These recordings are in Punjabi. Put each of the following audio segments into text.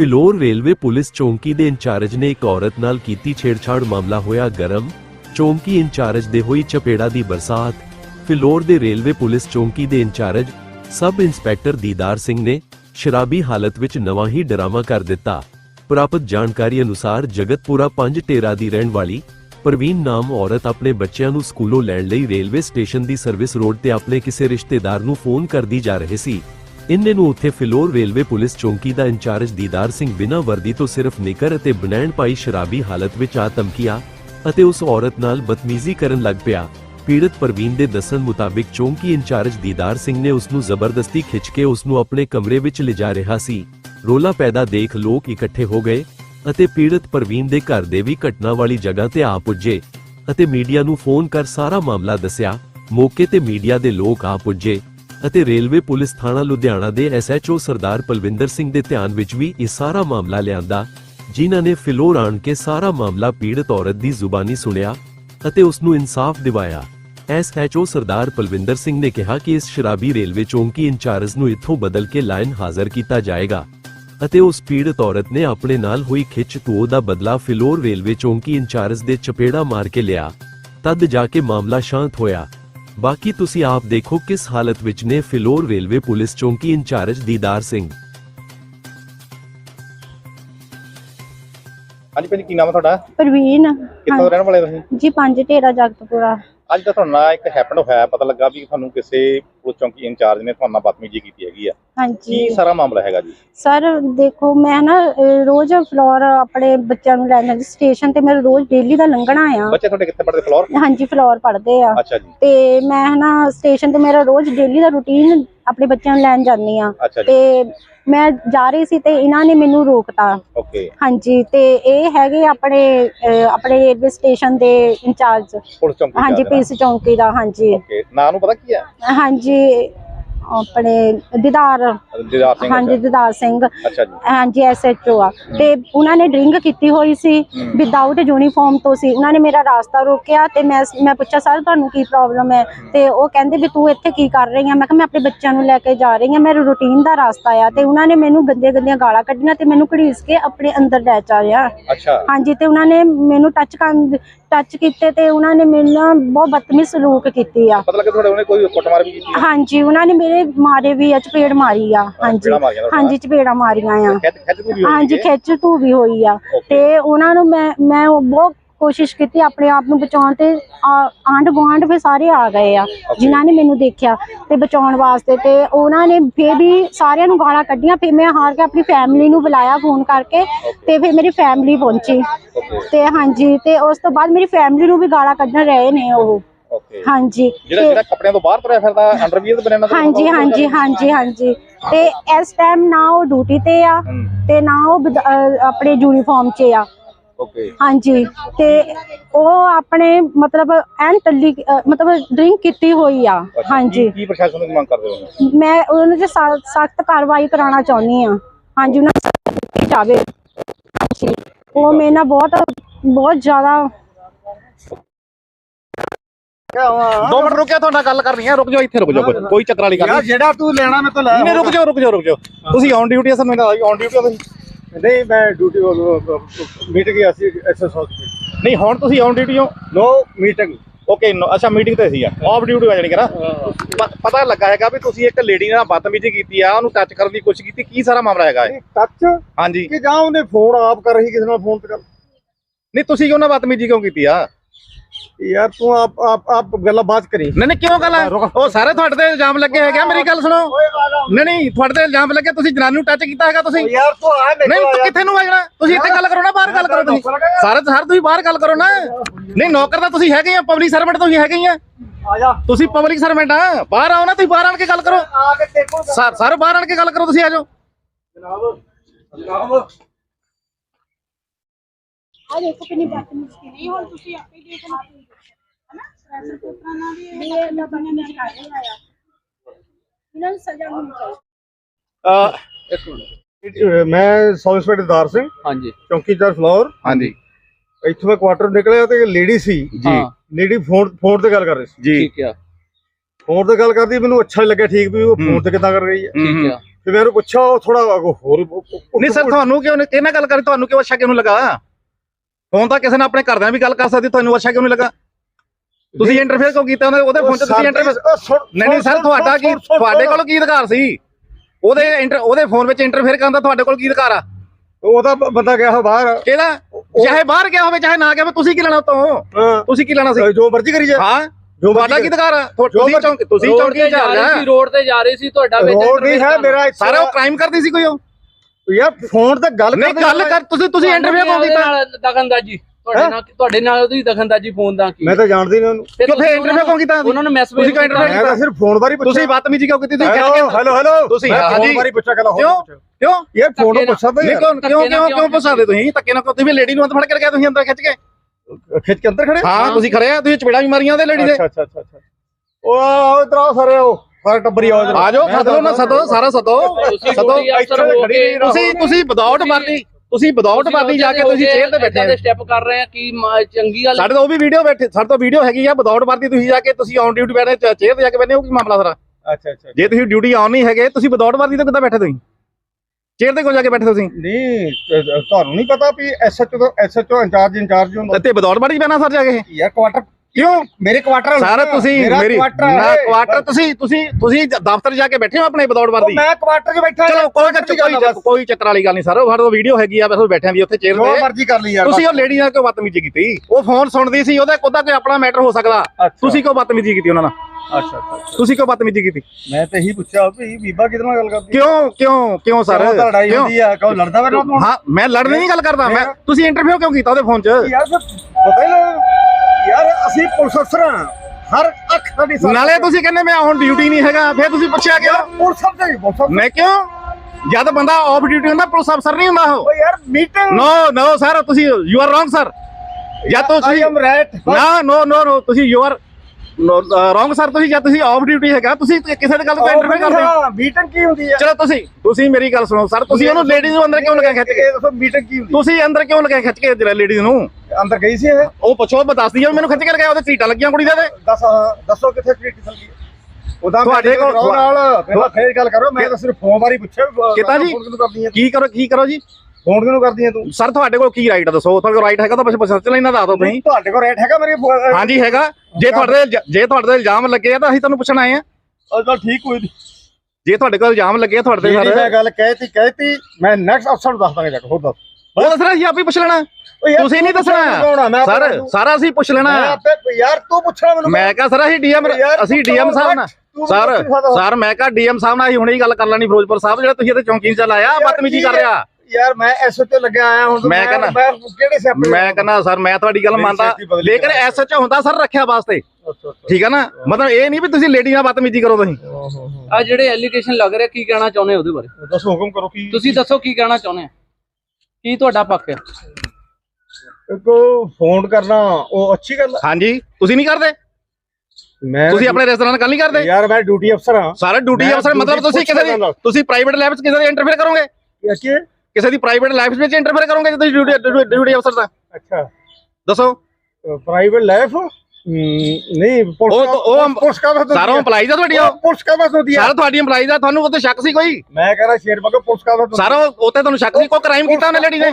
ਫਿਲੌਰ ਰੇਲਵੇ ਪੁਲਿਸ ਚੌਂਕੀ ਦੇ ਇੰਚਾਰਜ ਨੇ ਇੱਕ ਔਰਤ ਨਾਲ ਕੀਤੀ ਛੇੜਛਾੜ ਮਾਮਲਾ ਹੋਇਆ ਗਰਮ। ਚੌਂਕੀ ਇੰਚਾਰਜ ਦੇ ਹੋਈ ਚਪੇੜਾ ਦੀ ਬਰਸਾਤ। ਫਿਲੌਰ ਦੇ ਰੇਲਵੇ ਪੁਲਿਸ ਚੌਂਕੀ ਦੇ incharge sub inspector Didar Singh ਨੇ ਸ਼ਰਾਬੀ ਹਾਲਤ ਵਿੱਚ ਨਵਾਂ ਹੀ ਡਰਾਮਾ ਕਰ ਦਿੱਤਾ। ਪ੍ਰਾਪਤ ਜਾਣਕਾਰੀ ਅਨੁਸਾਰ ਜਗਤਪੁਰਾ ਪੰਜ ਟੇਰਾ ਦੀ ਰਹਿਣ ਵਾਲੀ ਪ੍ਰਵੀਨ ਨਾਮ ਔਰਤ ਆਪਣੇ ਬੱਚਿਆਂ ਨੂੰ ਸਕੂਲੋਂ ਲੈਣ ਲਈ ਰੇਲਵੇ ਸਟੇਸ਼ਨ ਦੀ ਸਰਵਿਸ ਰੋਡ ਤੇ ਆਪਣੇ ਕਿਸੇ ਰਿਸ਼ਤੇਦਾਰ ਨੂੰ ਫੋਨ ਕਰਦੀ ਜਾ ਰਹੀ ਸੀ। ਇੰਨੇ ਨੂੰ ਉੱਥੇ ਫਿਲੌਰ ਰੇਲਵੇ ਪੁਲਿਸ ਚੌਂਕੀ ਦਾ ਇੰਚਾਰਜ ਦੀਦਾਰ ਸਿੰਘ ਬਿਨਾਂ ਵਰਦੀ ਤੋਂ ਸਿਰਫ ਨਿਕਰ ਅਤੇ ਬਨੈਣ ਪਾਈ ਸ਼ਰਾਬੀ ਹਾਲਤ ਵਿੱਚ ਆ ਧਮਕੀਆ ਅਤੇ ਉਸ ਔਰਤ ਨਾਲ ਬਦਤਮੀਜ਼ੀ ਕਰਨ ਲੱਗ ਪਿਆ। ਪੀੜਤ ਪ੍ਰਵੀਨ ਦੇ ਦੱਸਣ ਮੁਤਾਬਿਕ ਚੌਂਕੀ ਇੰਚਾਰਜ ਦੀਦਾਰ ਸਿੰਘ ਨੇ ਉਸ ਨੂੰ ਜ਼ਬਰਦਸਤੀ ਖਿੱਚ ਕੇ ਉਸ ਨੂੰ ਆਪਣੇ ਕਮਰੇ ਵਿੱਚ ਲਿਜਾ ਰਿਹਾ ਸੀ। ਰੋਲਾ ਪੈਦਾ ਦੇਖ ਲੋਕ ਇਕੱਠੇ ਹੋ ਗਏ ਅਤੇ ਪੀੜਤ ਪ੍ਰਵੀਨ ਦੇ ਘਰ ਦੇ ਵੀ ਘਟਨਾ ਵਾਲੀ ਜਗ੍ਹਾ ਤੇ ਆ ਪੁੱਜੇ ਅਤੇ ਮੀਡੀਆ ਨੂੰ ਫੋਨ ਕਰ ਸਾਰਾ ਮਾਮਲਾ ਦੱਸਿਆ। ਮੌਕੇ ਤੇ ਮੀਡੀਆ ਦੇ ਲੋਕ ਆ ਪੁੱਜੇ। ਅਤੇ ਰੇਲਵੇ ਪੁਲਿਸ ਥਾਣਾ ਲੁਧਿਆਣਾ ਦੇ ਐਸਐਚਓ ਸਰਦਾਰ ਪਲਵਿੰਦਰ ਸਿੰਘ ਦੇ ਧਿਆਨ ਵਿੱਚ ਵੀ ਇਹ ਸਾਰਾ ਮਾਮਲਾ ਲਿਆਂਦਾ, ਜਿਨ੍ਹਾਂ ਨੇ ਫਿਲੌਰ ਆਣ ਕੇ ਸਾਰਾ ਮਾਮਲਾ ਪੀੜਤ ਔਰਤ ਦੀ ਜ਼ੁਬਾਨੀ ਸੁਣਿਆ ਅਤੇ ਉਸ ਨੂੰ ਇਨਸਾਫ ਦਿਵਾਇਆ। ਐਸਐਚਓ ਸਰਦਾਰ ਪਲਵਿੰਦਰ ਸਿੰਘ ਨੇ ਕਿਹਾ ਕਿ ਇਸ ਸ਼ਰਾਬੀ ਰੇਲਵੇ ਚੌਂਕੀ ਇੰਚਾਰਜ ਨੂੰ ਇੱਥੋਂ ਬਦਲ ਕੇ ਲਾਈਨ ਹਾਜ਼ਰ ਕੀਤਾ ਜਾਏਗਾ ਅਤੇ ਉਸ ਪੀੜਤ ਔਰਤ ਨੇ ਆਪਣੇ ਨਾਲ ਹੋਈ ਖਿੱਚ ਤੂਹ ਦਾ ਬਦਲਾ ਫਿਲੌਰ ਰੇਲਵੇ ਚੌਂਕੀ ਇੰਚਾਰਜ ਦੇ ਚਪੇੜਾ ਮਾਰ ਕੇ ਲਿਆ। ਤਦ ਜਾ ਕੇ ਮਾਮਲਾ ਸ਼ਾਂਤ ਹੋਇਆ। ਬਾਕੀ ਤੁਸੀਂ ਆਪ ਦੇਖੋ ਕਿਸ ਹਾਲਤ ਵਿੱਚ ਨੇ ਫਿਲੌਰ ਰੇਲਵੇ ਪੁਲਿਸ ਚੌਂਕੀ ਇੰਚਾਰਜ ਦੀਦਾਰ ਸਿੰਘ। ਹਾਂਜੀ ਭੈਣ ਜੀ ਕੀ ਨਾਮ ਹੈ ਤੁਹਾਡਾ? ਪ੍ਰਵੀਨ। ਕਿੱਥੋਂ ਦੇ ਰਹਿਣ ਵਾਲੇ ਤੁਸੀਂ? ਜੀ ਪੰਜ ਢੇਰਾ ਜਗਤਪੁਰਾ। ਅੱਜ ਤਾਂ ਤੁਹਾਡਾ ਨਾਲ ਇੱਕ ਹੈਪਨ ਹੋਇਆ ਪਤਾ ਲੱਗਾ ਵੀ ਤੁਹਾਨੂੰ ਕਿਸੇ ਪੁਲਿਸ ਚੌਂਕੀ ਇੰਚਾਰਜ ਨੇ ਤੁਹਾਨੂੰ ਨਾਲ ਬਦਤਮੀਜ਼ੀ ਕੀਤੀ ਹੈਗੀ ਆ। ਹਾਂਜੀ। ਕੀ ਸਾਰਾ ਮਾਮਲਾ ਹੈਗਾ ਜੀ? ਸਰ ਦੇਖੋ ਮੈਂ ਨਾ ਅਹ, ਰੋਜ਼ ਫਲੋਰ ਆਪਣੇ ਬੱਚਿਆਂ ਨੂੰ ਲੈਣ ਜਾਂਦੀ ਸਟੇਸ਼ਨ ਤੇ ਮੇਰਾ ਰੋਜ਼ ਡੇਲੀ ਦਾ ਲੰਘਣਾ ਆ ਬੱਚੇ ਤੁਹਾਡੇ ਕਿੱਥੇ ਪੜਦੇ ਫਲੋਰ ਹਾਂਜੀ ਫਲੋਰ ਪੜਦੇ ਆ। ਅੱਛਾ ਜੀ। ਤੇ ਮੈਂ ਨਾ ਸਟੇਸ਼ਨ ਤੇ ਮੇਰਾ ਰੋਜ਼ ਡੇਲੀ ਦਾ ਰੂਟੀਨ ਆਪਣੇ ਬੱਚਿਆਂ ਨੂੰ ਲੈਣ ਜਾਂਦੀ ਆ ਅੱਛਾ ਜੀ। ਤੇ ਮੈਂ ਜਾ ਰਹੀ ਸੀ ਤੇ ਇਹਨਾਂ ਨੇ ਮੈਨੂੰ ਰੋਕਤਾ। ਓਕੇ ਹਾਂਜੀ ਤੇ ਇਹ ਹੈਗੇ ਆਪਣੇ ਅਹ, ਆਪਣੇ ਰੇਲਵੇ ਸਟੇਸ਼ਨ ਦੇ ਇੰਚਾਰਜ ਪੁਲਿਸ ਚੌਂਕੀ ਹਾਂਜੀ ਪੀਸ ਚੌਂਕੀ ਦਾ ਹਾਂਜੀ। ਓਕੇ ਨਾਂ ਨੂੰ ਪਤਾ ਕੀ ਹੈ? ਹਾਂਜੀ ਆਪਣੇ ਦੀਦਾਰ। ਦਿਦਾਰ ਸਿੰਘ ਹਾਂਜੀ ਦੀਦਾਰ ਸਿੰਘ। ਅੱਛਾ ਜੀ। ਹਾਂਜੀ ਐਸਐਚਓ ਆ। ਤੇ ਉਹਨਾਂ ਨੇ ਡਰਿੰਕ ਕੀਤੀ ਹੋਈ ਸੀ ਵਿਦਆਊਟ ਯੂਨੀਫਾਰਮ ਤੋਂ ਸੀ। ਉਹਨਾਂ ਨੇ ਮੇਰਾ ਰਾਸਤਾ ਰੋਕਿਆ ਤੇ ਮੈਂ ਮੈਂ ਪੁੱਛਿਆ ਸਰ ਤੁਹਾਨੂੰ ਕੀ ਪ੍ਰੋਬਲਮ ਹੈ? ਤੇ ਉਹ ਕਹਿੰਦੇ ਵੀ ਤੂੰ ਇੱਥੇ ਕੀ ਕਰ ਰਹੀ ਆ ਮੈਂ ਕਿਹਾ ਮੈਂ ਆਪਣੇ ਬੱਚਿਆਂ ਨੂੰ ਲੈ ਕੇ ਜਾ ਰਹੀ ਆ ਮੇਰਾ ਰੂਟੀਨ ਦਾ ਰਾਸਤਾ ਆ। ਤੇ ਉਹਨਾਂ ਨੇ ਮੈਨੂੰ ਗੰਦੀਆਂ ਗੰਦੀਆਂ ਗਾਲਾਂ ਕੱਢੀਆਂ ਤੇ ਮੈਨੂੰ ਘੜੀਸ ਕੇ ਆਪਣੇ ਅੰਦਰ ਲੈ ਚਾਇਆ ਅੱਛਾ। ਹਾਂਜੀ ਤੇ ਉਹਨਾਂ ਨੇ ਮੈਨੂੰ ਟੱਚ ਕਰਨ ਟੱਚ ਕੀਤੇ ਤੇ ਉਹਨਾਂ ਨੇ ਮੇਰੇ ਨਾਲ ਬਹੁਤ ਬਦਤਮੀਜ਼ ਸਲੂਕ ਕੀਤੀ ਆ। ਪਤਾ ਲੱਗਾ ਤੁਹਾਡੇ ਉਹਨੇ ਕੋਈ ਕੁੱਟਮਾਰ ਵੀ ਕੀਤੀ ਹਾਂਜੀ ਉਹਨਾਂ ਨੇ ਮੇਰੇ ਮਾਰੇ ਵੀ ਆ ਚਪੇੜ ਮਾਰੀ ਆ। ਹਾਂਜੀ ਹਾਂਜੀ ਚਪੇੜਾਂ ਮਾਰੀਆਂ ਆ। ਹਾਂਜੀ ਖਿੱਚ ਧੂ ਵੀ ਹੋਈ ਆ. ਤੇ ਉਹਨਾਂ ਨੂੰ ਮੈਂ ਮੈਂ ਬਹੁਤ ਕੋਸ਼ਿਸ਼ ਕੀਤੀ ਆਪਣੇ ਆਪ ਨੂੰ ਬਚਾਉਣ ਤੇ ਆਂਡ ਗੁਆਂਢ ਵੀ ਸਾਰੇ ਆ ਗਏ ਆ ਜਿਨ੍ਹਾਂ ਨੇ ਮੈਨੂੰ ਦੇਖਿਆ ਤੇ ਬਚਾਉਣ ਵਾਸਤੇ ਤੇ ਉਹਨਾਂ ਨੇ ਫੇਰ ਵੀ ਸਾਰਿਆਂ ਨੂੰ ਗਾਲਾਂ ਕੱਢੀਆਂ ਫਿਰ ਮੈਂ ਹਾਰ ਕੇ ਆਪਣੀ ਫੈਮਿਲੀ ਨੂੰ ਬੁਲਾਇਆ ਫੋਨ ਕਰਕੇ ਤੇ ਫਿਰ ਮੇਰੀ ਫੈਮਿਲੀ ਪਹੁੰਚੀ। ਤੇ ਹਾਂਜੀ ਤੇ ਉਸ ਤੋਂ ਬਾਅਦ ਮੇਰੀ ਫੈਮਿਲੀ ਨੂੰ ਵੀ ਗਾਲਾਂ ਕੱਢਣ ਰਹੇ ਨੇ ਉਹ। ਹਾਂਜੀ ਜਿਹੜਾ ਕੱਪੜਿਆਂ ਤੋਂ ਬਾਹਰ ਤੁਰਿਆ ਫਿਰਦਾ ਅੰਡਰਵੀਅਰ ਤੇ ਬਨੇਨਾ ਹਾਂਜੀ ਹਾਂਜੀ ਹਾਂਜੀ ਹਾਂਜੀ। ਤੇ ਇਸ ਟਾਈਮ ਨਾ ਉਹ ਡਿਊਟੀ ਤੇ ਆ ਤੇ ਨਾ ਉਹ ਆਪਣੇ ਯੂਨੀਫਾਰਮ 'ਚ ਆ। ਓਕੇ ਹਾਂਜੀ ਤੇ ਉਹ ਆਪਣੇ ਮਤਲਬ ਐਨ ਟੱਲੀ ਮਤਲਬ ਡਰਿੰਕ ਕੀਤੀ ਹੋਈ ਆ ਹਾਂਜੀ। ਕੀ ਪ੍ਰਸ਼ਾਸਨ ਦੀ ਮੰਗ ਕਰਦੇ ਹੋ? ਮੈਂ ਉਹਨਾਂ ਤੇ ਸਖਤ ਕਾਰਵਾਈ ਕਰਾਉਣਾ ਚਾਹੁੰਦੀ ਆ ਹਾਂਜੀ ਉਹਨਾਂ ਨੂੰ ਸਖ਼ਤ ਕੀਤੀ ਜਾਵੇ। ਹਾਂਜੀ ਉਹ ਮੇਰੇ ਨਾਲ ਬਹੁਤ ਬਹੁਤ ਜ਼ਿਆਦਾ ਦੋ ਮਿੰਟ ਰੁਕਿਆ ਤੁਹਾਡੇ ਗੱਲ ਕਰਨੀ ਹੈ ਰੁਕ ਜਾਓ ਇੱਥੇ ਰੁਕ ਜਾਓ ਕੋਈ- ਚੱਕਰ ਵਾਲੀ ਗੱਲ ਯਾਰ ਨਹੀਂ। ਜਿਹੜਾ ਤੂੰ ਲੈਣਾ ਮੈਂ ਤਾਂ ਲੈ ਨਹੀਂ ਰੁਕ ਜਾਓ ਰੁਕ ਜਾਓ ਰੁਕ ਜਾਓ। ਤੁਸੀਂ ਔਨ ਡਿਊਟੀ ਆ ਸਰ ਮੈਨੂੰ ਔਨ ਡਿਊਟੀ ਹੋ ਤੁਸੀਂ? ਨਹੀਂ ਮੈਂ ਡਿਊਟੀ ਮੀਟਿੰਗ ਗਿਆ ਸੀ ਐਸਐਸ ਹਸਪੀਟਲ ਨਹੀਂ ਹੁਣ ਤੁਸੀਂ ਔਨ ਡਿਊਟੀ ਹੋ? ਨੋ ਮੀਟਿੰਗ ਓਕੇ ਅੱਛਾ ਮੀਟਿੰਗ ਤੇ ਸੀ ਆ। ਆਫ ਡਿਊਟੀ ਆ ਜਾਣੀ ਕਿ ਨਾ? ਪ- ਪਤਾ ਲੱਗਾ ਹੈਗਾ ਵੀ ਤੁਸੀਂ ਇੱਕ ਲੇਡੀ ਨਾਲ ਬਦਤਮੀਜ਼ੀ ਕੀਤੀ ਆ ਉਹਨੂੰ ਟੱਚ ਕਰਨ ਦੀ ਕੋਸ਼ਿਸ਼ ਕੀਤੀ ਕੀ ਸਾਰਾ ਮਾਮਲਾ ਹੈਗਾ ਇਹ? ਟੱਚ ਹਾਂਜੀ। ਕਿ ਜਾਂ ਉਹਨੇ ਫੋਨ ਆਪ ਕਰ ਰਹੀ ਕਿਸੇ ਨਾਲ ਫੋਨ ਤੇ ਕਰ ਨਹੀਂ ਤੁਸੀਂ ਕਿਉਂ ਨਾ ਬਦਤਮੀਜ਼ੀ ਕਿਉਂ ਕੀਤੀ ਆ? ਯਾਰ ਤੂੰ ਆਪ ਆਪ ਆਪ ਗੱਲਾਂ ਬਾਤ ਕਰੀ। ਨਹੀਂ ਨਹੀਂ ਕਿਉਂ ਗੱਲ? ਹੈ ਉਹ ਸਾਰੇ ਤੁਹਾਡੇ ਤੇ ਇਲਜ਼ਾਮ ਲੱਗੇ ਹੈਗੇ ਆ, ਮੇਰੀ ਗੱਲ ਸੁਣੋ। ਨਹੀਂ ਨਹੀਂ ਤੁਹਾਡੇ ਤੇ ਇਲਜ਼ਾਮ ਲੱਗੇ ਤੁਸੀਂ ਜਨਾਨੀ ਨੂੰ ਟੱਚ ਕੀਤਾ ਹੈਗਾ ਤੁਸੀਂ। ਯਾਰ ਤੂੰ ਆ ਨਹੀਂ ਤੂੰ ਕਿੱਥੇ ਨੂੰ ਵਜਣਾ ਤੁਸੀਂ ਇੱਥੇ ਗੱਲ ਕਰੋ ਨਾ ਬਾਹਰ ਗੱਲ ਕਰੋ ਤੁਸੀਂ। ਸਾਰੇ ਸਾਰੇ ਤੁਸੀਂ ਬਾਹਰ ਗੱਲ ਕਰੋ ਨਾ। ਨਹੀਂ ਨੌਕਰ ਤਾਂ ਤੁਸੀਂ ਹੈਗੇ ਆ ਪਬਲਿਕ ਸਰਵੈਂਟ ਤੁਸੀਂ ਹੈਗੇ ਹੀ ਆ। ਆ ਜਾ। ਤੁਸੀਂ ਪਬਲਿਕ ਸਰਵੈਂਟ ਆ। ਬਾਹਰ ਆਓ ਨਾ ਤੁਸੀਂ ਬਾਹਰ ਆਣ ਕੇ ਗੱਲ ਕਰੋ। ਆ ਕੇ ਦੇਖੋ। ਸਰ ਸਰ ਬਾਹਰ ਆਣ ਕੇ ਗੱਲ ਕਰੋ ਤੁਸੀਂ ਆ ਜਾਓ। ਜਨਾਬ ਜਨਾਬ। ਆ ਦੇਖੋ ਕਿੰਨੀ ਬਦਤਮੀਜ਼ ਕੀਤੀ ਨਹੀਂ ਹੁਣ ਤੁਸੀਂ ਆਪੇ ਦੇਖ ਲਓ ਹਨਾ? ਪ੍ਰੈਸ਼ਰ ਪੇਪਰਾਂ ਨਾਲ ਵੀ ਇਹ ਨਾ ਬੰਨੇ ਨੇ ਕਾਇਆ ਆ ਇਹਨਾਂ ਨੂੰ ਸਜ਼ਾ ਮਿਲਣੀ ਚਾਹੀਦੀ। ਅ ਮੈਂ ਸਬ ਇੰਸਪੈਕਟਰ ਦਾਰ ਸਿੰਘ ਹਾਂਜੀ। ਚੌਂਕੀਦਾਰ ਫਲੋਰ। ਹਾਂਜੀ। ਇੱਥੋਂ ਮੈਂ ਕੁਆਟਰ ਨਿਕਲਿਆ ਤੇ ਲੇਡੀ ਸੀ। ਜੀ। ਲੇਡੀ ਫੋਨ ਫੋਨ ਤੇ ਗੱਲ ਕਰ ਰਹੀ ਸੀ। ਜੀ। ਠੀਕ ਆ। ਫੋਨ ਤੇ ਗੱਲ ਕਰਦੀ ਮੈਨੂੰ ਅੱਛਾ ਨੀ ਲੱਗਿਆ ਠੀਕ ਵੀ ਉਹ ਹੂੰ। ਫੋਨ ਤੇ ਕਿੱਦਾਂ ਕਰ ਰਹੀ ਹੈ। ਠੀਕ ਆ ਤੇ ਮੈਨੂੰ ਪੁੱਛਿਆ ਉਹ ਥੋੜਾ ਹੋਰ ਨਹੀਂ ਸਰ ਤੁਹਾਨੂੰ ਕਿਉਂ ਨਹੀਂ ਕਿਹਨਾਂ ਗੱਲ ਕਰੀ ਤੁਹਾਨੂੰ ਕਿਉਂ ਅੱਛਾ ਕਿਉਂ ਲੱਗਾ? ਫੋਨ ਤਾਂ ਕਿਸੇ ਨੇ ਆਪਣੇ ਘਰਦਿਆਂ ਵੀ ਗੱਲ ਕਰ ਸਕਦੀ ਤੁਹਾਨੂੰ ਅੱਛਾ ਕਿਉਂ ਨਹੀਂ ਲੱਗਾ? ਤੁਸੀਂ ਇੰਟਰਫੇਅਰ ਕਿਉਂ ਕੀਤਾ ਉਹਦੇ ਉਹਦੇ ਫੋਨ 'ਚ ਤੁਸੀਂ ਇੰਟਰਫੇਅਰ ਨਹੀਂ ਨਹੀਂ ਸਰ ਤੁਹਾਡਾ ਕੀ ਤੁਹਾਡੇ ਕੋਲ ਕੀ ਅਧਿਕਾਰ ਸੀ? ਉਹਦੇ ਉਹਦੇ ਫੋਨ ਵਿੱਚ ਇੰਟਰਫੇਅਰ ਕਰਨ ਦਾ ਤੁਹਾਡੇ ਕੋਲ ਕੀ ਅਧਿਕਾਰ ਆ? ਉਹਦਾ ਬੰਦਾ ਗਿਆ ਹੋਇਆ ਬਾਹਰ। ਕਿਹਦਾ? ਚਾਹੇ ਬਾਹਰ ਗਿਆ ਹੋਵੇ ਚਾਹੇ ਨਾ ਗਿਆ ਹੋਵੇ ਤੁਸੀਂ ਕੀ ਲੈਣਾ ਤੋਂ ਹਾਂ, ਤੁਸੀਂ ਕੀ ਲੈਣਾ ਸੀ? ਜੋ ਮਰਜ਼ੀ ਕਰੀ ਜਾ। ਹਾਂ? ਜੋ ਤੁਹਾਡਾ ਕੀ ਅਧਿਕਾਰ ਆ? ਤੁਸੀਂ ਚੌਂਕ ਤੁਸੀਂ ਚੌਂਕੀ ਤੇ ਜਾ ਰਹੇ ਸੀ ਰੋਡ ਤੇ ਜਾ ਰਹੇ ਸੀ ਤੁਹਾਡਾ ਵਿੱਚ ਰੋਡ ਨਹੀਂ ਹੈ ਮੇਰਾ ਸਾਰਾ ਉਹ ਕ੍ਰਾਈਮ ਕਰਦੀ ਸੀ ਕੋਈ ਉਹ? ਯਾਰ ਫੋਨ ਤੇ ਗੱਲ ਨਹੀਂ ਗੱਲ ਕਰ ਤੁਸੀਂ ਤੁਸੀਂ ਇੰਟਰਵਿਊ ਕਿਉਂ ਕੀਤਾ ਦਖਲਅੰਦਾਜ਼ੀ ਤੁਹਾਡੇ ਨਾਲ ਤੁਹਾਡੇ ਨਾਲ ਉਹਦੀ ਦਖਲਅੰਦਾਜ਼ੀ ਫੋਨ ਦਾ ਕੀ ਮੈਂ ਤਾਂ ਜਾਣਦੀ ਨਹੀਂ ਉਹਨੂੰ। ਫਿਰ ਇੰਟਰਵਿਊ ਕਿਉਂ ਕੀਤਾ ਉਹਨਾਂ ਨੂੰ ਮੈਸੇਜ ਤੁਸੀਂ? ਕਿਉਂ interview ਮੈਂ ਤਾਂ ਸਿਰਫ ਫੋਨ ਬਾਰੇ ਪੁੱਛਿਆ। ਤੁਸੀਂ ਬਦਤਮੀਜ਼ੀ ਕਿਉਂ ਕੀਤੀ? ਤੁਸੀਂ ਹੈਲੋ ਕਹਿ ਹੈਲੋ ਹੈਲੋ। ਤੁਸੀਂ। ਫੋਨ ਬਾਰੇ ਪੁੱਛਿਆ ਗੱਲ ਹੋਰ ਕਿਉਂ? ਯਾਰ ਫੋਨ ਪੁੱਛਦਾ ਨਹੀਂ ਕਿਉਂ ਕਿਉਂ ਕਿਉਂ ਕਿਉਂ ਫਸਾਦੇ ਤੁਸੀਂ? ਧੱਕੇ ਨਾਲ ਤੁਸੀਂ ਵੀ ਲੇਡੀ ਨੂੰ ਅੰਦਰ ਫੜ ਕੇ ਰੱਖਿਆ ਤੁਸੀਂ ਅੰਦਰ ਖਿੱਚ ਕੇ। ਖਿੱਚ ਕੇ ਅੰਦਰ ਖੜੇ? ਹਾਂ ਤੁਸੀਂ ਖੜੇ ਆ ਤੁਸੀਂ ਚਪੇੜਾ ਵੀ ਮਾਰੀਆਂ ਉਹਦੇ ਲੇਡੀ ਦੇ। ਅੱਛਾ ਅੱਛਾ ਅੱਛਾ ਉਹ ਇਧਰ ਆਓ ਸਾਰੇ ਆਓ। ਸਾਰੇ ਟੱਬਰੀ ਆਓ ਇੱਧਰ। ਆ ਜਾਓ ਮੈਂ ਸੱਦ ਨਾ ਸਦੋ ਸਾਰਾ ਸਦੋ ਸਦੋ। ਹੋ ਕੇ ਤੁਸੀਂ ਤੁਸੀਂ ਵਿਦਆਊਟ ਵਰਦੀ ਤੁਸੀਂ ਵਿਦਆਊਟ ਵਰਦੀ ਜਾ ਕੇ ਤੁਸੀਂ ਚੇਅਰ ਤੇ ਬੈਠੇ ਆ ਸਟੈਪ ਕਰ ਰਹੇ ਆ ਕੀ ਚੰਗੀ ਗੱਲ ਸਾਡੇ ਤੋਂ ਉਹ ਵੀ ਵੀਡੀਓ ਬੈਠੇ ਸਾਡੇ ਤੋਂ ਵੀਡੀਓ ਹੈਗੀ ਆ ਵਿਦਆਊਟ ਵਰਦੀ ਤੁਸੀਂ ਜਾ ਕੇ ਤੁਸੀਂ ਔਨ ਡਿਊਟੀ ਬੈਠੇ ਚੇਅਰ ਤੇ ਜਾ ਕੇ ਬੈਠੇ ਹੋ ਕੀ ਮਾਮਲਾ ਸਾਰਾ? ਅੱਛਾ ਅੱਛਾ ਜੇ ਤੁਸੀਂ ਡਿਊਟੀ ਆਨ ਨਹੀਂ ਹੈਗੇ ਤੁਸੀਂ ਵਿਦਆਊਟ ਵਰਦੀ ਤੇ ਕਿੱਦਾਂ ਬੈਠੇ ਤੁਸੀਂ? ਚੇਅਰ ਤੇ ਕਿਉਂ ਜਾ ਕੇ ਬੈਠੇ ਤੁਸੀਂ? ਨਹੀਂ ਤੁਹਾਨੂੰ ਨਹੀਂ ਪਤਾ ਵੀ ਐਸਐਚਓ ਤੋਂ ਐਸਐਚਓ ਇੰਚਾਰਜ ਇੰਚਾਰਜ ਹੁੰਦਾ। ਤੇ ਵਿਦਆਊਟ ਵਰਦੀ ਪੈਣਾ ਸਰ ਜਾ ਕੇ ਯਾਰ ਕੁਆਟਰ ਕਿਉਂ? ਮੇਰੇ ਕੁਆਟਰ ਸਾਰਾ ਤੁਸੀਂ ਮੇਰੀ ਨਾ ਕੁਆਟਰ ਤੁਸੀਂ ਤੁਸੀਂ ਤੁਸੀਂ ਦਫ਼ਤਰ ਜਾ ਕੇ ਬੈਠੇ ਹੋ ਆਪਣੇ ਵਿਦਆਊਟ ਵਰਦੀ ਮੈਂ ਕੁਆਟਰ 'ਚ ਬੈਠਾ ਚਲੋ ਕੋਈ ਚੱਕਰ ਕੋਈ ਕੋਈ ਚੱਕਰ ਵਾਲੀ ਗੱਲ ਨਹੀਂ ਸਰ ਸਾਡੇ ਕੋਲ ਵੀਡੀਓ ਹੈਗੀ ਆ ਬਸ ਉਹ ਬੈਠਿਆਂ ਦੀ ਉੱਥੇ ਚੇਅਰ ਜੋ ਤੇ ਮਰਜ਼ੀ ਕਰ ਲਈ ਯਾਰ ਤੁਸੀਂ ਉਹ ਲੇਡੀ ਨਾਲ ਕਿਉਂ ਬਦਤਮੀਜ਼ੀ ਕੀਤੀ? ਉਹ ਫੋਨ ਸੁਣਦੀ ਸੀ ਉਹਦਾ ਉਹਦਾ ਕੋਈ ਆਪਣਾ ਮੈਟਰ ਹੋ ਸਕਦਾ। ਤੁਸੀਂ ਕਿਉਂ ਬਦਤਮੀਜ਼ੀ ਕੀਤੀ ਉਹਨਾਂ ਨਾਲ? ਅੱਛਾ ਤੁਸੀਂ ਕਿਉਂ ਬਦਤਮੀਜ਼ੀ ਕੀਤੀ? ਮੈਂ ਤੇ ਇਹੀ ਪੁੱਛਿਆ ਵੀ ਬੀਬਾ ਨਾਲ ਗੱਲ ਕਰਦੀ? ਕਿਉਂ ਕਿਉਂ ਕਿਉਂ ਸਰ ਲੜਾਈ? ਹੁੰਦੀ ਆ? ਕਹੋ ਲੜਦਾ ਨਾਲ ਹਾਂ ਮੈਂ ਲੜਨ ਦੀ ਨਹੀਂ ਗੱਲ ਕਰਦਾ ਮੈਂ? ਤੁਸੀਂ ਇੰਟਰਵਿਊ ਕਿਉਂ ਕੀਤਾ ਉਹਦੇ ਫੋਨ 'ਚ? ਯਾਰ ਪਤਾ ਹੀ ਨਾ ਯਾਰ ਅਸੀਂ ਪੁਲਿਸ ਅਫਸਰ ਹਾਂ। ਹਰ ਅੱਖ ਸਾਡੀ। ਨਾਲੇ ਤੁਸੀਂ ਕਹਿੰਦੇ ਮੈਂ ਹੁਣ ਡਿਊਟੀ ਨਹੀਂ ਹੈਗਾ ਫਿਰ ਤੁਸੀਂ ਪੁੱਛਿਆ ਯਾਰ ਕਿਉਂ ਪੁਲਿਸ ਅਫਸਰ ਹੀ ਪੁਲਿਸ ਅਫਸਰ। ਮੈਂ ਕਿਉਂ? ਜਦ ਬੰਦਾ ਆਫ ਡਿਊਟੀ ਹੁੰਦਾ ਪੁਲਿਸ ਅਫਸਰ ਨਹੀਂ ਹੁੰਦਾ ਉਹ। ਓ ਯਾਰ ਮੀਟਿੰਗ ਨੋ ਨੋ ਸਰ ਤੁਸੀਂ ਯੂ ਆਰ ਰੋਂਗ ਸਰ ਜਾਂ ਆਈ ਤੁਸੀਂ ਐਮ ਰਾਈਟ ਨਾ ਨੋ ਨੋ ਨੋ ਤੁਸੀਂ ਯੂ ਆਰ ਰੋਂਗ ਸਰ ਤੁਸੀਂ ਜਾਂ ਤੁਸੀਂ ਆਫ ਡਿਊਟੀ ਹੈਗਾ ਤੁਸੀਂ ਕਿਸੇ ਦੀ ਗੱਲ ਤੋਂ ਕਰਦੇ ਹੋ ਮੀਟਿੰਗ ਕੀ ਹੁੰਦੀ ਹੈ ਚਲੋ ਤੁਸੀਂ ਤੁਸੀਂ ਮੇਰੀ ਗੱਲ ਸੁਣੋ ਸਰ ਤੁਸੀਂ ਉਹਨੂੰ ਲੇਡੀਜ਼ ਨੂੰ ਅੰਦਰ ਕਿਉਂ ਲਗਾ ਖਿੱਚ ਕੇ? ਦੱਸੋ ਮੀਟਿੰਗ ਕੀ ਹੁੰਦੀ ਤੁਸੀਂ ਅੰਦਰ ਕਿਉਂ ਲਗਾ ਖਿੱਚ ਕੇ ਜਿਹੜਾ ਲੇਡੀਜ਼ ਨੂੰ? ਹੈ ਅੰਦਰ ਗਈ ਸੀ ਇਹ? ਉਹ ਪੁੱਛੋ ਮੈਂ ਦੱਸਦੀ ਆ ਮੈਨੂੰ ਖਿੱਚ ਕੇ ਲਗਾਇਆ ਉਹਦੇ ਲੱਗੀਆਂ ਕੁੜੀ ਦੇ। ਦੱਸ ਹਾਂ, ਦੱਸੋ ਕਿੱਥੇ ਟ੍ਰੀਟ ਚੱਲ ਗਈ? ਉਹਦਾ ਤੁਹਾਡੇ ਕੋਲ- ਨਾਲ ਫੇਰ ਗੱਲ ਕਰੋ ਮੈਂ ਤਾਂ ਸਿਰਫ ਫੋਨ ਬਾਰੇ ਪੁੱਛਿਆ ਕਿੱਦਾਂ ਜੀ? ਹੈ ਕੀ ਕਰੋ ਕੀ ਕਰੋ ਜੀ? ਫੋਨ ਕਿਉਂ ਕਰਦੀ ਹੈ ਤੂੰ? ਸਰ ਤੁਹਾਡੇ ਕੋਲ ਕੀ ਰਾਈਟ ਦੱਸੋ? ਤੁਹਾਡੇ ਕੋਲ ਰਾਈਟ ਹੈਗਾ ਤਾਂ ਬਸ ਬਸ ਚਲੇ ਇਹਨਾਂ ਦੱਸ ਦਿਓ ਤੁਸੀਂ। ਤੁਹਾਡੇ ਕੋਲ ਰੇਟ ਹੈਗਾ ਮੇਰੇ ਹਾਂਜੀ ਹੈਗਾ। ਜੇ ਤੁਹਾਡੇ ਤੇ ਜੇ ਤੁਹਾਡੇ ਤੇ ਇਲਜ਼ਾਮ ਲੱਗੇ ਆ ਤਾਂ ਅਸੀਂ ਤੁਹਾਨੂੰ ਪੁੱਛਣ ਆਏ ਆ। ਚਲ ਠੀਕ ਕੋਈ ਨਹੀਂ। ਜੇ ਤੁਹਾਡੇ ਕੋਲ ਇਲਜ਼ਾਮ ਲੱਗੇ ਆ ਤੁਹਾਡੇ ਤੇ ਜਿਹੜੀ ਸਰ। ਮੈਂ ਗੱਲ ਕਹਿਤੀ ਕਹਿਤੀ ਮੈਂ ਨੈਕਸਟ ਅਫਸਰ ਨੂੰ ਦੱਸ ਦਾਂਗਾ ਜਾ ਕੇ ਹੋਰ ਦੱਸ। ਉਹ ਦੱਸਣਾ ਸੀ ਆਪੇ ਪੁੱਛ ਲੈਣਾ। ਓ ਯਾਰ, ਤੁਸੀਂ ਨਹੀਂ ਤੂੰ ਪੁੱਛਣਾ ਦੱਸਣਾ। ਆ? ਮੈਂ ਸਰ ਦੱਸੂ। ਸਾਰਾ ਅਸੀਂ ਪੁੱਛ ਲੈਣਾ। ਮੈਂ ਆਪੇ ਯਾਰ ਤੂੰ ਪੁੱਛਣਾ ਮੈਨੂੰ ਮੈਂ ਕਹਾ ਸਰ ਅਸੀਂ ਡੀਐਮ ਯਾਰ, ਅਸੀਂ ਤੂੰ ਡੀਐਮ ਸਾਹਿਬ ਨਾਲ। ਤੂੰ ਸਰ ਪੁੱਛ ਸਕਦਾ। ਸਰ ਮੈਂ ਕਹਾ ਡੀਐਮ ਸਾਹਿਬ ਨਾਲ ਅਸੀਂ ਹੁਣੇ ਹੀ ਗੱਲ ਕਰ ਲੈਣੀ ਫਿਰੋਜ਼ਪੁਰ ਸਾਹਿਬ ਜਿਹੜਾ ਤੁਸੀਂ ਇੱਥੇ ਚੌਂਕੀ 'ਚ ਲਾਇਆ ਯਾਰ, ਬਦਤਮੀਜ਼ੀ ਕਰ ਹੈ? ਰਿਹਾ ਯਾਰ ਮੈਂ ਐਸਓ ਤੇ ਲੱਗਿਆ ਆਇਆ ਹੁਣ ਮੈਂ ਕਹਿੰਦਾ- ਕਿਹੜੇ ਸਿਆਪੇ ਮੈਂ ਕਹਿੰਦਾ ਸਰ ਮੈਂ ਤੁਹਾਡੀ ਗੱਲ ਮੰਨਦਾ। ਲੇਕਿਨ ਕਰਾ। ਐਸਐਚ ਹੁੰਦਾ ਸਰ ਰੱਖਿਆ ਵਾਸਤੇ। ਠੀਕ ਹੈ ਨਾ? ਮਤਲਬ ਇਹ ਨਹੀਂ ਵੀ ਤੁਸੀਂ ਲੇਡੀ ਨਾਲ ਬਦਤਮੀਜ਼ੀ ਕਰੋ ਤੁਸੀਂ। ਆ ਜਿਹੜੇ ਐਲੀਗੇਸ਼ਨ ਲੱਗ ਰਿਹਾ ਕੀ ਕਹਿਣਾ ਚਾਹੁੰਦੇ ਉਹਦੇ ਬਾਰੇ? ਦੱਸੋ ਹੁਕਮ ਕਰੋ ਕੀ ਤੁਸੀਂ ਦੱਸੋ ਕੀ ਕਹਿਣਾ ਚਾਹੁੰਦੇ ਆ ਕੀ ਤੁਹਾਡਾ ਪੱਖ ਹੈ ਕੋ ਫੋਨ ਕਰਨਾ ਉਹ ਅੱਛੀ ਗੱਲ ਹੈ ਹਾਂਜੀ। ਤੁਸੀਂ ਨਹੀਂ ਕਰਦੇ? ਮੈਂ ਤੁਸੀਂ ਆਪਣੇ ਰੈਸਟੋਰੈਂਟ ਨਾਲ ਗੱਲ ਨਹੀਂ ਕਰਦੇ? ਯਾਰ ਮੈਂ ਡਿਊਟੀ ਅਫਸਰ ਹਾਂ। ਸਾਰੇ ਡਿਊਟੀ ਅਫਸਰ ਮਤਲਬ ਤੁਸੀਂ ਕਿਸੇ ਦੀ। ਤੁਸੀਂ ਪ੍ਰਾਈਵੇਟ 'ਚ ਕਿਸੇ ਦੀ ਇੰਟਰਫੇਅਰ ਕਰੋਗੇ? ਕੀ? ਕਿਸੇ ਦੀ ਪ੍ਰਾਈਵੇਟ ਲਾਈਫ ਵਿੱਚ ਇੰਟਰਫੇਅਰ ਕਰੋਗੇ ਜੇ ਤੁਸੀਂ ਡਿਊਟੀ ਡਿਊਟੀ ਅਫਸਰ ਦਾ? ਅੱਛਾ। ਦੱਸੋ। ਪ੍ਰਾਈਵੇਟ ਲਾਈਫ ਨਹੀਂ ਪੁਲਿਸ ਉਹ- ਪੁਲਿਸ ਕਾ ਬਸ ਸਾਰਾ EMPLOYEES ਦਾ ਤੁਹਾਡੀ ਉਹ ਪੁਲਿਸ ਕਾ ਬਸ ਹੁੰਦੀ ਹੈ ਸਾਰਾ ਤੁਹਾਡੀ EMPLOYEES ਦਾ ਤੁਹਾਨੂੰ ਉੱਤੇ ਸ਼ੱਕ ਸੀ ਕੋਈ? ਮੈਂ ਕਹ ਰਿਹਾ ਸ਼ੇਰ ਬਗਾ ਪੁਲਿਸ ਕਾ ਬਸ ਸਾਰਾ ਉੱਤੇ ਤੁਹਾਨੂੰ ਸ਼ੱਕ ਸੀ ਕੋਈ ਕ੍ਰਾਈਮ ਕੀਤਾ ਉਹਨੇ ਲੇਡੀ ਨੇ?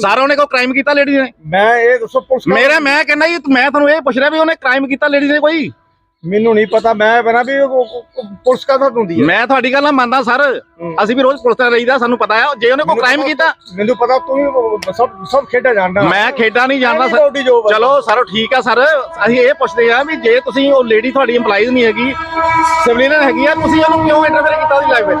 ਸਾਰਾ ਉਹਨੇ ਕੋਈ ਕ੍ਰਾਈਮ ਕੀਤਾ ਲੇਡੀ ਨੇ? ਮੈਂ ਇਹ ਦੱਸੋ ਪੁਲਿਸ ਮੇਰਾ ਮੈਂ ਕਹਿੰਦਾ ਜੀ ਮੈਂ ਤੁਹਾਨੂੰ ਇਹ ਪੁੱਛ ਰਿਹਾ ਵੀ ਉਹਨੇ ਕ੍ਰਾਈਮ ਕੀਤਾ ਲੇਡੀ ਨੇ ਕੋਈ? ਮੈਨੂੰ ਨਹੀਂ ਪਤਾ ਮੈਂ ਬਣਾ ਵੀ ਉਹ- ਉਹ- ਉਹ ਪੁਲਿਸ ਕਾ ਬਸ ਹੁੰਦੀ ਹੈ ਮੈਂ ਤੁਹਾਡੀ ਗੱਲ ਨਾਲ ਮੰਨਦਾ ਸਰ। ਅਸੀਂ ਵੀ ਰੋਜ਼ ਪੁਲਿਸ ਤੇ ਰਹੀਦਾ ਸਾਨੂੰ ਪਤਾ ਹੈ ਜੇ ਉਹਨੇ ਕੋਈ ਕ੍ਰਾਈਮ ਕੀਤਾ ਮੈਨੂੰ ਪਤਾ ਤੂੰ ਵੀ ਸਭ ਸਭ ਖੇਡਾਂ ਜਾਣਦਾ। ਮੈਂ ਖੇਡਾਂ ਨਹੀਂ ਜਾਣਦਾ ਸਰ। ਚਲੋ ਸਰ ਠੀਕ ਆ ਸਰ। ਅਸੀਂ ਇਹ ਪੁੱਛਦੇ ਆ ਵੀ ਜੇ ਤੁਸੀਂ ਉਹ ਲੇਡੀ ਤੁਹਾਡੀ EMPLOYEES ਨਹੀਂ ਹੈਗੀ ਸਿਵਲੀਅਨ ਹੈਗੀ ਆ ਤੁਸੀਂ ਉਹਨੂੰ ਕਿਉਂ ਇੰਟਰਫੇਅਰ ਕੀਤਾ ਉਹਦੀ ਲਾਈਫ ਵਿੱਚ?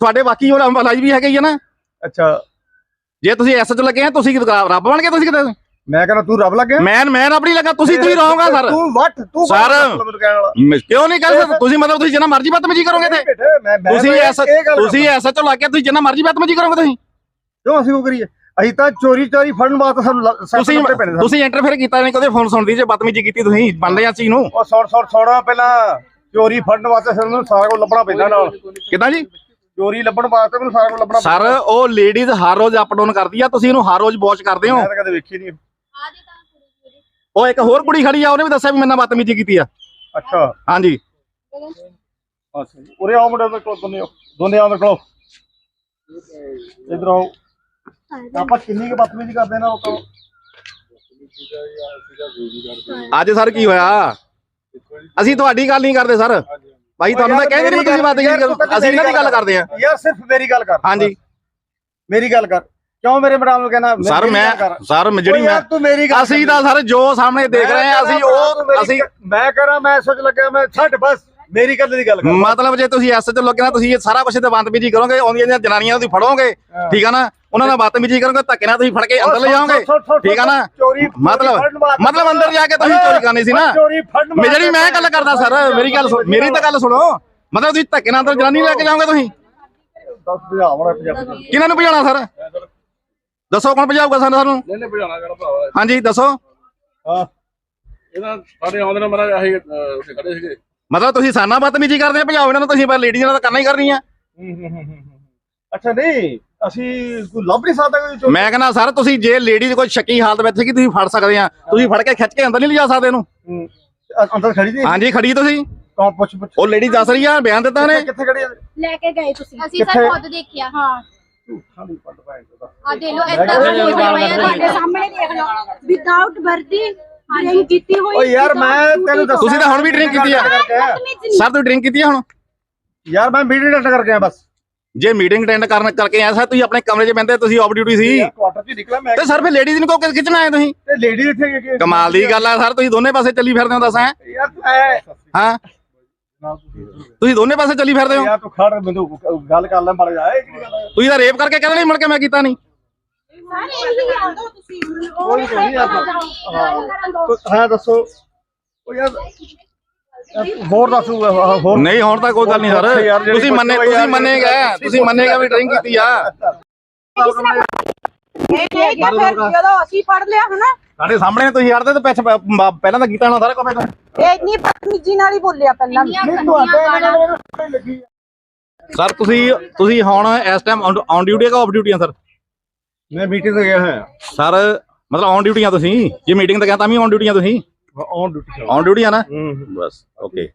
ਤੁਹਾਡੇ ਬਾਕੀ ਉਹ ਲਾਈਵ ਵੀ ਹੈਗੇ ਹੀ ਆ ਨਾ। ਅੱਛਾ। ਜੇ ਤੁਸੀਂ ਐਸਐਚ ਲੱਗੇ ਆ ਤੁਸੀਂ ਕੀ ਰੱਬ ਬਣ ਕੇ ਤੁਸੀਂ ਕਿਤੇ? ਮੈਂ ਕਹਿੰਦਾ ਤੂੰ ਰੱਬ ਲੱਗਿਆ ਮੈਂ ਮੈਂ ਆਪਣੀ ਲੱਗਾ ਤੁਸੀਂ ਤੁਸੀਂ ਰਹੋਗਾ ਸਰ। ਤੂੰ ਵੱਟ ਤੂੰ ਮ- ਕਿਉਂ ਨਹੀਂ ਸਕਦੇ? ਤੁਸੀਂ ਮਤਲਬ ਤੁਸੀਂ ਜਿੰਨਾ ਮਰਜ਼ੀ ਬਦਤਮੀਜੀ ਕਰੋਗੇ ਤੇ। ਤੁਸੀਂ ਐਸਾ ਤੁਸੀਂ ਐਸਾ ਚੋ ਲਾ ਕੇ ਤੁਸੀਂ ਜਿੰਨਾ ਮਰਜ਼ੀ ਬਦਤਮੀਜੀ ਕਰੋਗੇ ਤੁਸੀਂ। ਕਿਉਂ ਅਸੀਂ ਉਹ ਕਰੀਏ? ਅਸੀਂ ਤਾਂ ਚੋਰੀ ਚੋਰੀ ਫੜਨ ਵਾਸਤੇ ਸਾਨੂੰ ਤੁਸੀਂ ਤੁਸੀਂ ਇੰਟਰਫੇਅਰ ਕੀਤਾ ਨਹੀਂ ਕਦੇ ਫੋਨ ਸੁਣਦੀ ਜੇ ਬਦਤਮੀਜੀ ਕੀਤੀ ਤੁਸੀਂ ਮੰਨਦੇ ਆ ਚੀਜ਼ ਨੂੰ। ਉਹ ਸੌੜ ਸੌੜ ਸੌੜਾ ਪਹਿਲਾਂ ਚੋਰੀ ਫੜਨ ਵਾਸਤੇ ਸਾਨੂੰ ਸਾਰਾ ਕੁਝ ਲੱਭਣਾ ਪੈਂਦਾ ਨਾਲ। ਕਿਦਾਂ ਜੀ? ਚੋਰੀ ਲੱਭਣ ਵਾਸਤੇ ਮੈਨੂੰ ਸਾਰਾ ਕੁਝ ਲੱਭਣਾ ਸਰ ਉਹ ਲੇਡੀਜ਼ ਹਰ ਰੋਜ਼ ਅਪ ਡਾਊਨ ਕਰਦੀ ਆ ਤੁਸੀਂ ਇਹਨੂੰ ਹਰ ਰੋਜ਼ ਵਾਚ ਕਰਦੇ ਹੋ? ਮੈਂ ਤਾਂ ਕਦੇ ਵੇਖੀ ਨਹੀਂ। ਉਹ ਇੱਕ ਹੋਰ ਕੁੜੀ ਖੜੀ ਆ ਉਹਨੇ ਵੀ ਦੱਸਿਆ ਵੀ ਮੇਰੇ ਨਾਲ ਬਦਤਮੀਜੀ ਕੀਤੀ ਆ। ਅੱਛਾ। ਹਾਂਜੀ। ਅੱਛਾ ਜੀ ਉਰੇ ਆਓ ਮੁੰਡੇ ਦੇ ਕੋਲ ਦੋਨੇ ਆਓ। ਦੋਨੇ ਆਓ ਮੇਰੇ ਕੋਲ। ਇਧਰ ਆਓ। ਆਪਾਂ ਕਿੰਨੀ ਕੁ ਬਦਤਮੀਜ਼ੀ ਕਰਦੇ ਨਾ ਲੋਕਾਂ ਨੂੰ? ਅੱਜ ਸਰ ਕੀ ਹੋਇਆ? ਅਸੀਂ ਤੁਹਾਡੀ ਗੱਲ ਨਹੀਂ ਕਰਦੇ ਸਰ। ਭਾਈ ਤੁਹਾਨੂੰ ਤਾਂ ਕਹਿੰਦੇ ਨਹੀਂ ਤੁਸੀਂ ਬਦਤਮੀਜੀ ਕਰੋ ਅਸੀਂ ਇਹਨਾਂ ਦੀ ਗੱਲ ਕਰਦੇ ਆ ਯਾਰ ਸਿਰਫ ਮੇਰੀ ਗੱਲ ਕਰ। ਹਾਂਜੀ। ਮੇਰੀ ਗੱਲ ਕਰ। ਕਿਉਂ ਮੇਰੇ ਮੈਡਮ ਨੂੰ ਕਹਿਣਾ ਸਰ ਮੈਂ। ਸਰ ਜਿਹੜੀ ਮੈਂ ਤੂੰ ਮੇਰੀ ਗੱਲ ਅਸੀਂ ਤਾਂ ਸਰ ਜੋ ਸਾਹਮਣੇ ਦੇਖ ਰਹੇ ਆ ਅਸੀਂ ਉਹ ਅਸੀਂ ਮੈਂ ਕਰਾਂ ਮੈਂ ਸੋਚ ਲੱਗਿਆ ਮੈਂ ਛੱਡ ਬਸ। ਮੇਰੀ ਗੱਲ ਦੀ ਗੱਲ ਕਰ ਮਤਲਬ ਜੇ ਤੁਸੀਂ ਐਸ ਚ ਲੋਕਾਂ ਨਾਲ ਤੁਸੀਂ ਇਹ ਸਾਰਾ ਕੁਝ ਤੇ ਬੰਦਬੀਜੀ ਕਰੋਗੇ ਆਉਂਦੀਆਂ ਜਿਹੜੀਆਂ ਜਨਾਨੀਆਂ ਨੂੰ ਤੁਸੀਂ ਫੜੋਗੇ ਠੀਕ ਆ ਨਾ? ਉਹਨਾਂ ਨਾਲ ਬਦਤਮੀਜੀ ਕਰੋਗੇ ਧੱਕੇ ਨਾਲ ਤੁਸੀਂ ਫੜ ਕੇ ਅੰਦਰ ਲੈ ਜਾਓਗੇ ਠੀਕ ਆ ਨਾ? ਮਤਲਬ ਮਤਲਬ ਅੰਦਰ ਜਾ ਕੇ ਤੁਸੀਂ ਚੋਰੀ ਕਰਨੀ ਸੀ ਨਾ? ਮੈਂ ਜਿਹੜੀ ਮੈਂ ਗੱਲ ਕਰਦਾ ਸਰ ਮੇਰੀ ਗੱਲ ਸੁਣ- ਮੇਰੀ ਤਾਂ ਗੱਲ ਸੁਣੋ। ਮਤਲਬ ਤੁਸੀਂ ਧੱਕੇ ਨਾਲ ਅੰਦਰ ਜਨਾਨੀ ਲੈ ਕੇ ਜਾਓਗੇ ਤੁਸੀਂ? ਦੱਸ ਭਜਾਵਣਾ ਪੰਜਾਬੀ ਕਿਹਨਾਂ ਨੂੰ ਭਜਾਉਣਾ ਸਰ? ਦੱਸੋ ਕੌਣ ਭਜਾਊਗਾ ਸਾਨੂੰ ਸਾਨੂੰ? ਨਹੀਂ ਨਹੀਂ ਭਜਾਣਾ ਕਿਹੜਾ ਭਰਾ ਹਾਂਜੀ ਦੱਸੋ। ਹਾਂ। ਇਹਦਾ ਸਾਡੇ ਆਉਂਦੇ ਨੇ ਮਰਾ ਅਸੀਂ ਖੜੇ ਸੀਗੇ। ਮਤਲਬ ਤੁਸੀਂ ਸਾਨਾ ਬਦਤਮੀਜੀ ਕਰਦੇ ਆ ਭਜਾਓ ਇਹਨਾਂ ਨੂੰ ਤੁਸੀਂ ਪਰ ਲੇਡੀਜ਼ ਨਾਲ ਤਾਂ ਕਰਨਾ ਹੀ ਕਰਨੀ ਆ। ਅੱਛਾ ਨਹੀਂ ਅਸੀਂ ਕੋਈ ਲੱਭ ਨਹੀਂ ਸਕਦਾ ਕੋਈ ਚੋਰੀ। ਮੈਂ ਕਹਿੰਦਾ ਸਰ ਤੁਸੀਂ ਜੇ ਲੇਡੀਜ਼ ਕੋਈ ਸ਼ੱਕੀ ਹਾਲਤ ਵਿੱਚ ਕਿ ਤੁਸੀਂ ਫੜ ਸਕਦੇ ਆ। ਤੁਸੀਂ ਫੜ ਕੇ ਖਿੱਚ ਕੇ ਅੰਦਰ ਨਹੀਂ ਲਿਜਾ ਸਕਦੇ ਇਹਨੂੰ? ਹੂੰ। ਅ- ਅੰਦਰ ਖੜੀ ਦੀ ਹਾਂਜੀ ਖੜੀ ਤੁਸੀਂ। ਕੌਣ ਪੁੱਛ ਪੁੱਛ। ਉਹ ਲੇਡੀ ਦੱਸ ਰਹੀ ਆ ਬਿਆਨ ਦਿੱਤਾ ਉਹਨੇ। ਕਿੱਥੇ ਖੜੀ ਆ? ਲੈ ਕੇ ਗਏ ਤੁਸੀਂ। ਅਸੀਂ ਕਿੱਥੇ? ਸਰ ਖੁਦ ਦੇਖਿਆ। ਹਾਂ। ਝੂਠਾਂ ਦੀ ਪੱਟ। ਆ ਦੇ ਲੋ ਇਦਾਂ ਹੋਏ ਹੋਏ ਆ। ਤੁਹਾਡੇ ਸਾਹਮਣੇ ਦੇਖ ਲਓ। ਵਿਦਆਊਟ ਵਰਦੀ ਡਰਿੰਕ ਕੀਤੀ ਹੋਈ ਓ ਯਾਰ ਮੈਂ ਤੈਨੂੰ ਦੱਸਾਂ ਤੁਸੀਂ ਤਾਂ ਹੁਣ ਵੀ drink ਕੀਤੀ ਆ। ਸਰ ਤੁਸੀਂ ਡਰਿੰਕ ਕੀਤੀ ਆ ਹੁਣ? ਯਾਰ ਮੈਂ ਮੀਟਿੰਗ ਅਟੈਂਡ ਕਰਕੇ ਆ ਬਸ। ਜੇ ਮੀਟਿੰਗ ਅਟੈਂਡ ਕਰਨ ਕਰਕੇ ਆਇਆ ਸਰ ਤੁਸੀਂ ਆਪਣੇ ਕਮਰੇ 'ਚ ਬੈੰਦੇ ਤੁਸੀਂ ਆਫ ਡਿਊਟੀ ਸੀ। ਕੁਆਟਰ ਚ ਨਿਕਲਾ ਮੈਂ। ਤੇ ਸਰ ਫਿਰ ਲੇਡੀਜ਼ ਨੂੰ ਕਿਉਂ ਖਿੱਚਣਾ ਆਏ ਤੁਸੀਂ? ਤੇ ਲੇਡੀ ਇੱਥੇ ਕੀ- ਕੀ- ਕਮਾਲ ਦੀ ਗੱਲ ਆ ਸਰ ਤੁਸੀਂ ਦੋਨੇ ਪਾਸੇ ਚੱਲੀ ਫਿਰਦੇ ਹੋ ਦੱਸ ਹੈਂ? ਯਾਰ ਮੈਂ ਹਾਂ? ਤੁਸੀਂ ਦੋਨੇ ਪਾਸੇ ਚੱਲੀ ਫਿਰਦੇ ਹੋ? ਯਾਰ ਤੂੰ ਖੜ ਮੈਨੂੰ ਗੱਲ ਕਰ ਲੈ ਮੜ ਜਾ ਇਹ ਕੀ ਗੱਲ ਹੈ? ਤੁਸੀਂ ਤਾਂ ਰੇਪ ਕਰਕੇ ਕਹਿੰਦੇ ਨਹੀਂ ਮੁੜ ਕੇ ਮੈਂ ਕੀਤਾ ਨਹੀਂ। ਕੋਈ ਨਹੀਂ ਯਾਰ ਤੂੰ- ਹਾਂ। ਦੱਸੋ। ਉਹ ਯਾਰ ਹੋਰ ਦੱਸੋ ਹੋਰ ਨਹੀਂ ਹੁਣ ਤਾਂ ਕੋਈ ਗੱਲ ਨਹੀਂ ਸਰ। ਤੁਸੀਂ ਮੰਨੇ ਤੁਸੀਂ ਮੰਨੇਗਾ ਤੁਸੀਂ ਮੰਨੇਗਾ ਵੀ ਡਰਿੰਕ ਕੀਤੀ ਆ। ਜਦੋਂ ਅਸੀਂ ਪੜ ਲਿਆ ਹਨਾ ਸਾਡੇ ਸਾਹਮਣੇ ਤੁਸੀਂ ਹੜਦੇ ਤੇ ਪਿੱਛੇ ਪਹਿਲਾਂ ਤਾਂ ਕੀਤਾ ਹੋਣਾ ਸਾਰਾ ਕੰਮ ਇਹਦਾ ਇਹ ਇੰਨੀ ਬਦਤਮੀਜੀ ਨਾਲ ਹੀ ਬੋਲਿਆ ਪਹਿਲਾਂ। ਸਰ ਤੁਸੀਂ ਤੁਸੀਂ ਹੁਣ ਇਸ ਟਾਈਮ ਔਨ ਡਿਊਟੀ ਹੈ ਕਿ ਆਫ ਡਿਊਟੀ ਆ ਸਰ? ਮੈਂ ਮੀਟਿੰਗ ਤੇ ਗਿਆ ਹਾਂ ਸਰ ਮਤਲਬ ਔਨ ਡਿਊਟੀ ਆ ਤੁਸੀਂ? ਜੇ ਮੀਟਿੰਗ ਤੇ ਗਿਆ ਤਾਂ ਵੀ ਔਨ ਡਿਊਟੀ ਆ ਤੁਸੀਂ? ਔਨ ਡਿਊਟੀ ਔਨ ਡਿਊਟੀ ਆ ਨਾ? ਬਸ ਓਕੇ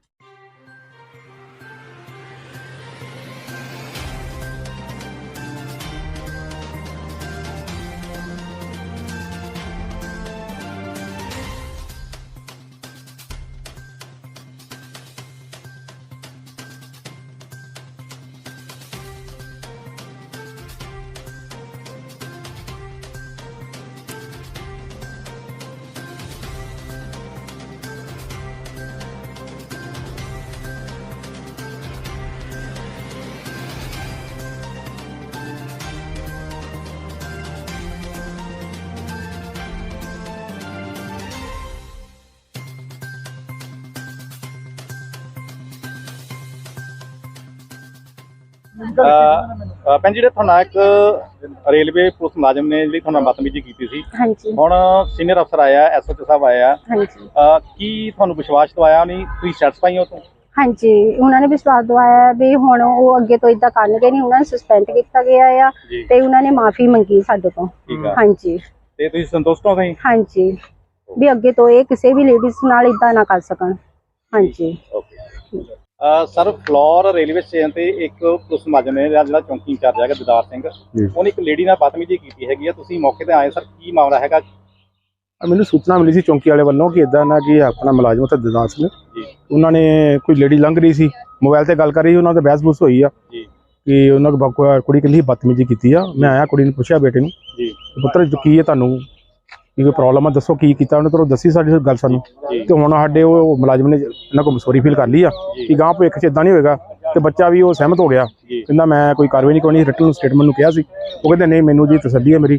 ਭੈਣ ਜਿਹੜੇ ਤੁਹਾਨੂੰ ਇੱਕ ਰੇਲਵੇ ਪੁਲਿਸ ਮੁਲਾਜ਼ਮ ਨੇ ਜਿਹੜੀ ਤੁਹਾਨੂੰ ਬਦਤਮੀਜ਼ੀ ਕੀਤੀ ਸੀ ਹਾਂਜੀ। ਹੁਣ ਸੀਨੀਅਰ ਅਫਸਰ ਆਇਆ ਐਸਓਟੀ ਸਾਹਿਬ ਆਇਆ। ਹਾਂਜੀ। ਕੀ ਤੁਹਾਨੂੰ ਵਿਸ਼ਵਾਸ ਦਵਾਇਆ? ਨਹੀਂ ਤੁਸੀਂ ਸੈਟੀਸਫਾਈ ਹੋ ਤੋਂ? ਹਾਂਜੀ ਉਹਨਾਂ ਨੇ ਵਿਸ਼ਵਾਸ ਦਵਾਇਆ ਵੀ ਹੁਣ ਉਹ ਅੱਗੇ ਤੋਂ ਇਦਾਂ ਕਰਨਗੇ ਨਹੀਂ ਉਹਨਾਂ ਨੂੰ ਸਸਪੈਂਡ ਕੀਤਾ ਗਿਆ ਆ ਤੇ ਉਹਨਾਂ ਨੇ ਮਾਫੀ ਮੰਗੀ ਸਾਡੇ ਤੋਂ। ਹਾਂਜੀ। ਤੇ ਤੁਸੀਂ ਸੰਤੁਸ਼ਟ ਹੋ ਤੁਸੀਂ? ਹਾਂਜੀ। ਵੀ ਅੱਗੇ ਤੋਂ ਇਹ ਕਿਸੇ ਵੀ ਲੇਡੀਜ਼ ਨਾਲ ਇਦਾਂ ਨਾ ਕਰ ਸਕਣ। ਹਾਂਜੀ। Okay. Sir Phillaur railway station ਤੇ ਇੱਕ ਪੁਲਿਸ ਮੁਲਾਜ਼ਮ ਨੇ ਜਿਹੜਾ ਚੌਂਕੀ ਇੰਚਾਰਜ ਹੈਗਾ ਦਿਦਾਰ ਸਿੰਘ ਉਹਨੇ ਇੱਕ ਲੇਡੀ ਨਾਲ ਬਦਤਮੀਜ਼ੀ ਕੀਤੀ ਹੈਗੀ ਆ। ਤੁਸੀਂ ਮੌਕੇ ਤੇ ਆਏ ਸਰ ਕੀ ਮਾਮਲਾ ਹੈਗਾ? ਮੈਨੂੰ ਸੂਚਨਾ ਮਿਲੀ ਸੀ ਚੌਂਕੀ ਵਾਲੇ ਵੱਲੋਂ ਕਿ ਇਦਾਂ ਨਾ ਕਿ ਆਪਣਾ ਮੁਲਾਜ਼ਮ ਉੱਥੇ ਦਿਦਾਰ ਸਿੰਘ ਉਹਨਾਂ ਨੇ ਕੋਈ ਲੇਡੀ ਲੰਘ ਰਹੀ ਸੀ ਮੋਬਾਈਲ ਤੇ ਗੱਲ ਕਰ ਰਹੀ ਉਹਨਾਂ ਦਾ ਬਹਿਸ-ਬੂਸ ਹੋਈ ਆ। ਕਿ ਉਹਨਾਂ ਕੋਈ ਕੁੜੀ ਕਹਿੰਦੀ ਬਦਤਮੀਜ਼ੀ ਕੀਤੀ ਆ। ਮੈਂ ਆਇਆ ਕੁੜੀ ਨੂੰ ਪੁੱਛਿਆ ਬੇਟੇ ਨੂੰ ਜੀ। ਕਿ ਪੁੱਤਰ ਕੀ ਹੈ ਤੁਹਾਨੂੰ? ਕੀ ਕੋਈ ਪ੍ਰੋਬਲਮ ਆ ਦੱਸੋ ਕੀ ਕੀਤਾ ਉਹਨੇ ਤੁਹਾਨੂੰ ਦੱਸੀ ਸਾਡੀ ਗੱਲ ਸਾਨੂੰ। ਤੇ ਹੁਣ ਸਾਡੇ ਉਹ ਮੁਲਾਜ਼ਮ ਨੇ ਇਹਨਾਂ ਕੋਲ ਸੌਰੀ ਫੀਲ ਕਰ ਲਈ ਆ ਕਿ ਗਾਂ ਭਵਿੱਖ ਚ ਇਦਾਂ ਨਹੀਂ ਹੋਏਗਾ। ਤੇ ਬੱਚਾ ਵੀ ਉਹ ਸਹਿਮਤ ਹੋ ਗਿਆ। ਕਹਿੰਦਾ ਮੈਂ ਕੋਈ ਕਾਰਵਾਈ ਨਹੀਂ ਕਰਨੀ ਰਿਟਰਨ ਸਟੇਟਮੈਂਟ ਨੂੰ ਕਿਹਾ ਸੀ। ਉਹ ਕਹਿੰਦੇ ਨਹੀਂ ਮੈਨੂੰ ਜੀ ਤਸੱਲੀ ਹੈ ਮੇਰੀ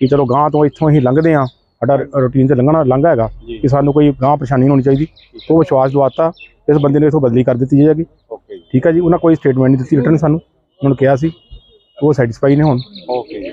ਕਿ ਚਲੋ ਗਾਂ ਤੋਂ ਇੱਥੋਂ ਹੀ ਲੰਘਦੇ ਆ ਸਾਡਾ ਰੂਟੀਨ 'ਚ ਲੰਘਣਾ ਲੰਘਾ ਹੈਗਾ। ਕਿ ਸਾਨੂੰ ਕੋਈ ਗਾਂ ਪਰੇਸ਼ਾਨੀ ਨਹੀਂ ਹੋਣੀ ਚਾਹੀਦੀ। ਉਹ ਵਿਸ਼ਵਾਸ ਦਵਾਤਾ ਇਸ ਬੰਦੇ ਨੇ ਇਥੋਂ ਬਦਲੀ ਕਰ ਦਿੱਤੀ ਜਾਏਗੀ। ਠੀਕ ਹੈ ਜੀ ਉਹਨਾਂ ਕੋਈ ਸਟੇਟਮੈਂਟ ਨਹੀਂ ਦਿੱਤੀ ਰਿਟਰਨ ਸਾਨੂੰ। ਉਹਨਾਂ ਨੂੰ ਕਿਹਾ ਸੀ। ਉਹ ਸੈਟੀਸਫਾਈ ਨੇ ਹੁਣ। ਓਕੇ ਜੀ।